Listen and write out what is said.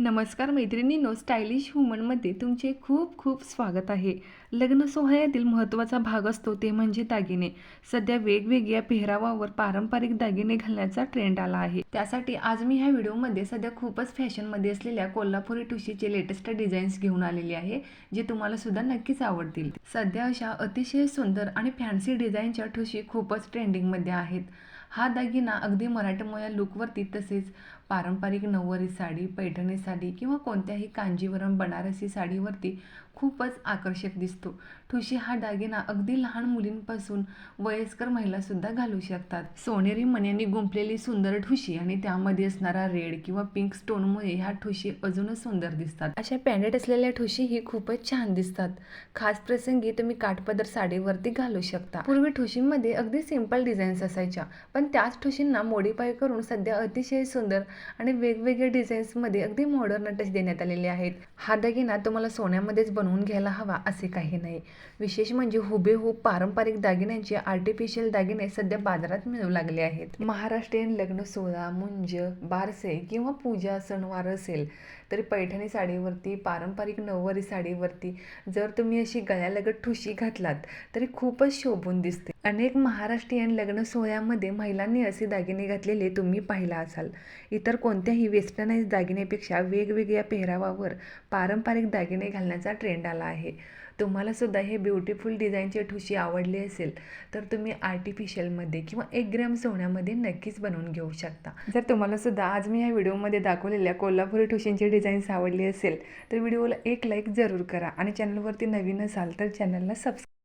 नमस्कार मैत्रिणींनो स्टायलिश वुमनमध्ये तुमचे खूप खूप स्वागत आहे. लग्न सोहळ्यातील महत्त्वाचा भाग असतो ते म्हणजे दागिने. सध्या वेगवेगळ्या पेहरावावर पारंपरिक दागिने घालण्याचा ट्रेंड आला आहे. त्यासाठी आज मी ह्या व्हिडिओमध्ये सध्या खूपच फॅशनमध्ये असलेल्या कोल्हापुरी ठुशीचे लेटेस्ट डिझाईन्स घेऊन आलेले आहे जे तुम्हाला सुद्धा नक्कीच आवडतील. सध्या अशा अतिशय सुंदर आणि फॅन्सी डिझाईनच्या ठुशी खूपच ट्रेंडिंगमध्ये आहेत. हा दागिना अगदी मराठमोळ्या लुकवरती तसेच पारंपरिक नऊवारी साडी पैठणी साडी किंवा कोणत्याही कांजीवरम बनारसी साडीवरती खूपच आकर्षक दिसतो. ठुशी हा दागिना अगदी लहान मुलींपासून वयस्कर महिलासुद्धा घालू शकतात. सोनेरी मण्यांनी गुंपलेली सुंदर ठुशी आणि त्यामध्ये असणारा रेड किंवा पिंक स्टोनमुळे ह्या ठुशी अजूनच सुंदर दिसतात. अशा पॅन्डेट असलेल्या ठुशी ही खूपच छान दिसतात. खास प्रसंगी तुम्ही काठपदर साडीवरती घालू शकता. पूर्वी ठुशींमध्ये अगदी सिंपल डिझाईन्स असायच्या पण त्याच ठुशींना मोडीफाय करून सध्या अतिशय सुंदर आणि वेगवेगळ्या डिझाईन्समध्ये अगदी मॉडर्न टच देण्यात आलेले आहेत. हा दागिना तुम्हाला सोन्यामध्येच बनवून घ्यायला हवा असे काही नाही. विशेष म्हणजे हुबेहूब पारंपरिक दागिन्यांचे आर्टिफिशियल दागिने सध्या बाजारात मिळू लागले आहेत. महाराष्ट्रीयन लग्न सोहळा मुंज बारसे किंवा पूजा सणवार असेल तरी पैठणी साडीवरती पारंपरिक नऊवारी साडीवरती जर तुम्ही अशी गळ्यालगत ठुशी घातलात तरी खूपच शोभून दिसते. अनेक महाराष्ट्रीयन लग्न सोहळ्यामध्ये महिलांनी असे दागिने घातलेले तुम्ही पाहिला असाल. इतर कोणत्याही वेस्टर्नाइज दागिनेपेक्षा वेगवेगळ्या पेहरावावर पारंपरिक दागिने घालण्याचा ट्रेंड आला आहे. तुम्हालासुद्धा हे ब्युटिफुल डिझाईनचे ठुशी आवडली असेल तर तुम्ही आर्टिफिशियलमध्ये किंवा एक ग्रॅम सोन्यामध्ये नक्कीच बनवून घेऊ शकता. जर तुम्हालासुद्धा आज मी ह्या व्हिडिओमध्ये दाखवलेल्या कोल्हापुरी ठुशींची डिझाईन्स आवडली असेल तर व्हिडिओला एक लाईक जरूर करा आणि चॅनलवरती नवीन असाल तर चॅनलला सबस्क्राईब